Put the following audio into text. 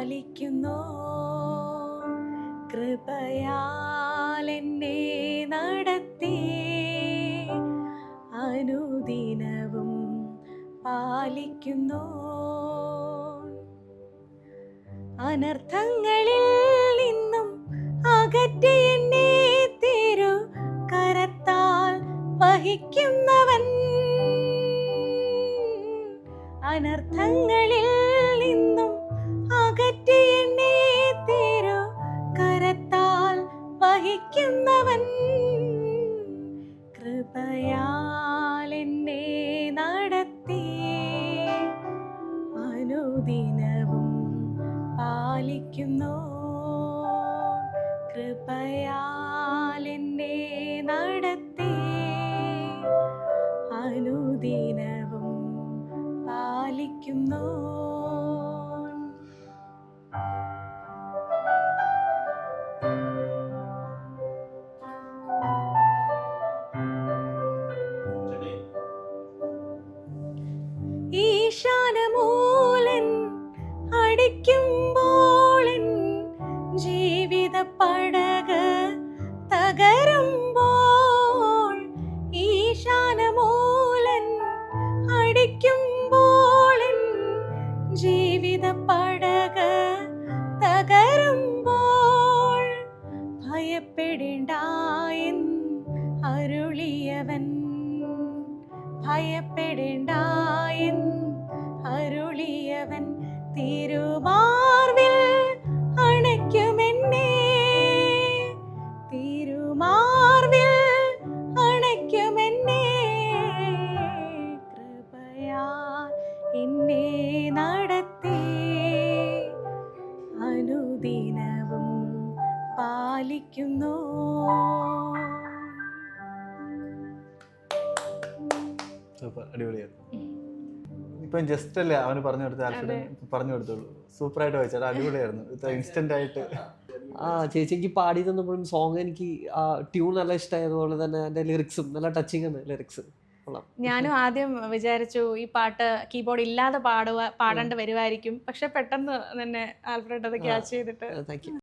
പാലിക്കുന്നു? കൃപയാൽ എന്നെ നടത്തി. അനുദിനവും പാലിക്കുന്നു? അനർത്ഥങ്ങളിൽ നിന്നും അകറ്റി എന്നെ തിരു. കരത്താൽ വഹിക്കുന്നവൻ. അനർത്ഥങ്ങളിൽ നിന്നും അനുദിനവും പാലിക്കുന്നു. കൃപയാൽ എന്നെ നടത്തി. അനുദിനവും പാലിക്കുന്നു. ഈശാനമൂലൻ അടിക്കുമ്പോൾ എൻ ജീവിത പടക തകരുമ്പോൾ ഈശാനമൂലൻ അടിക്കുമ്പോൾ ജീവിത പടക തകരുമ്പോൾ ഭയപ്പെടേണ്ട അരുളിയവൻ. ഭയപ്പെടേണ്ട അരുളിയവൻ. തിരുമാർവിൽ അണയ്ക്കുമെന്നെ. തിരുമാർവിൽ അണയ്ക്കുമെന്നെ. കൃപയാ എന്നെ നടത്തി. അനുദിനവും പാലിക്കുന്നു. സൂപ്പർ അടിപൊളിയായിരുന്നു ഇപ്പം ജസ്റ്റ് അല്ലേ അവന് പറഞ്ഞു കൊടുത്ത ആൽഫ്രഡ് പറഞ്ഞു കൊടുത്തോളൂ സൂപ്പറായിട്ട് വായിച്ചാൽ അടിപൊളിയായിരുന്നു. ഇത്ര ഇൻസ്റ്റന്റ് ആയിട്ട്. ആ ചേച്ചി എനിക്ക് പാടി തന്നപ്പോഴും സോങ് എനിക്ക് ആ ട്യൂൺ നല്ല ഇഷ്ടമായതുപോലെ തന്നെ അതിന്റെ ലിറിക്സും നല്ല ടച്ചിങ് ആണ് ലിറിക്സ് ഞാനും ആദ്യം വിചാരിച്ചു ഈ പാട്ട് കീബോർഡ് ഇല്ലാതെ പാടുക പാടേണ്ടി വരുമായിരിക്കും പക്ഷെ പെട്ടെന്ന് തന്നെ ആൽഫ്രഡ് അത് ക്യാച്ച് ചെയ്തിട്ട് താങ്ക് യു